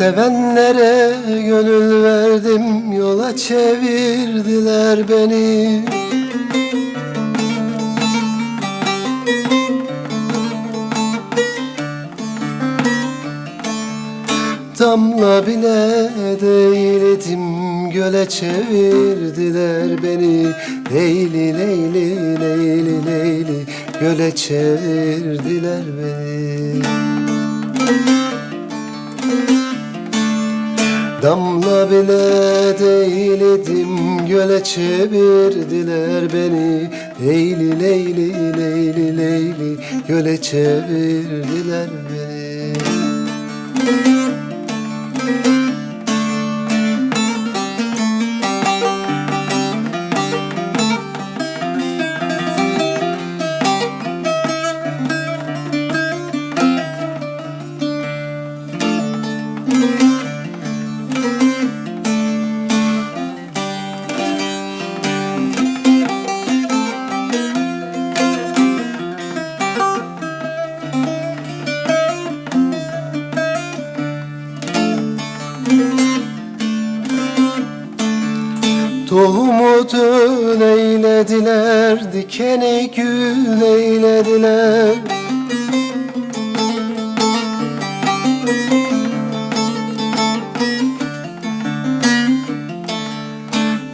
Sevenlere gönül verdim yola çevirdiler beni. Damla bile değildim göle çevirdiler beni. Leyli leyli leyli leyli göle çevirdiler beni Damla bile değildim göle çevirdiler beni. Leyli leyli leyli leyli göle çevirdiler beni Tohumu döl eylediler, dikeni gül eylediler.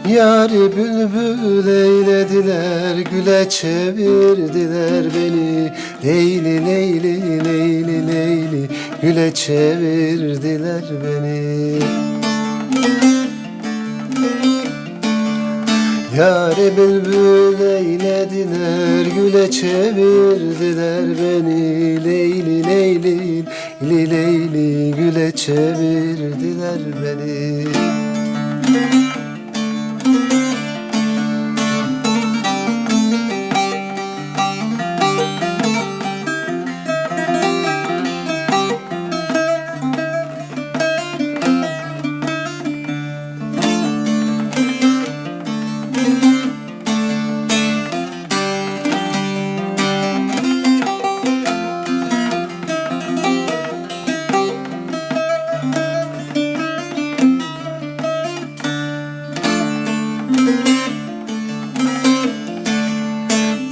Yari bülbül eylediler, güle çevirdiler beni. Leyli leyli leyli leyli, güle çevirdiler beni Yâre bülbül eylediler, güle çevirdiler beni. Leyli leyli, li leyli, güle çevirdiler beni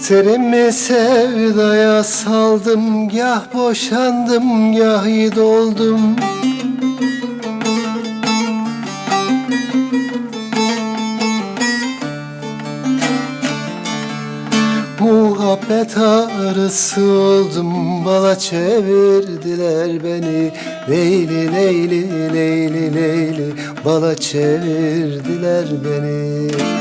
Serimi sevdaya saldım Gah boşandım gah doldum Muhabbet arısı oldum Bala çevirdiler beni. Leyli leyli leyli leyli Bala çevirdiler beni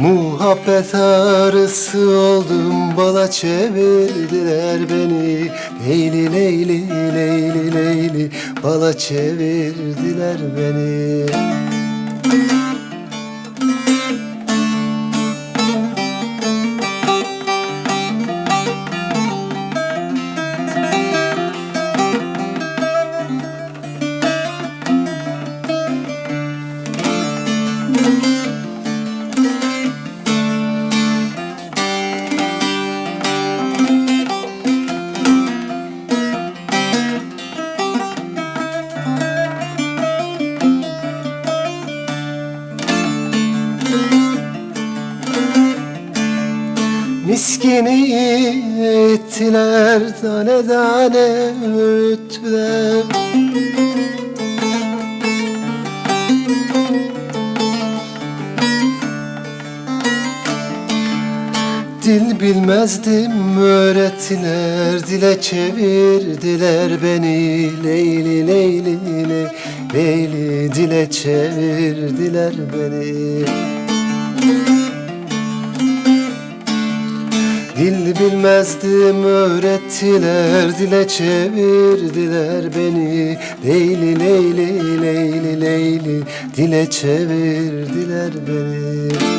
Muhabbet arısı oldum bala çevirdiler beni. Leyli leyli leyli leyli bala çevirdiler beni Miskini ettiler tane tane öttüler Dil bilmezdim öğrettiler Dile çevirdiler beni. Leyli leyli leyli, leyli Dile çevirdiler beni bilmezdim öğrettiler Dile çevirdiler beni. Leyli leyli leyli leyli Dile çevirdiler beni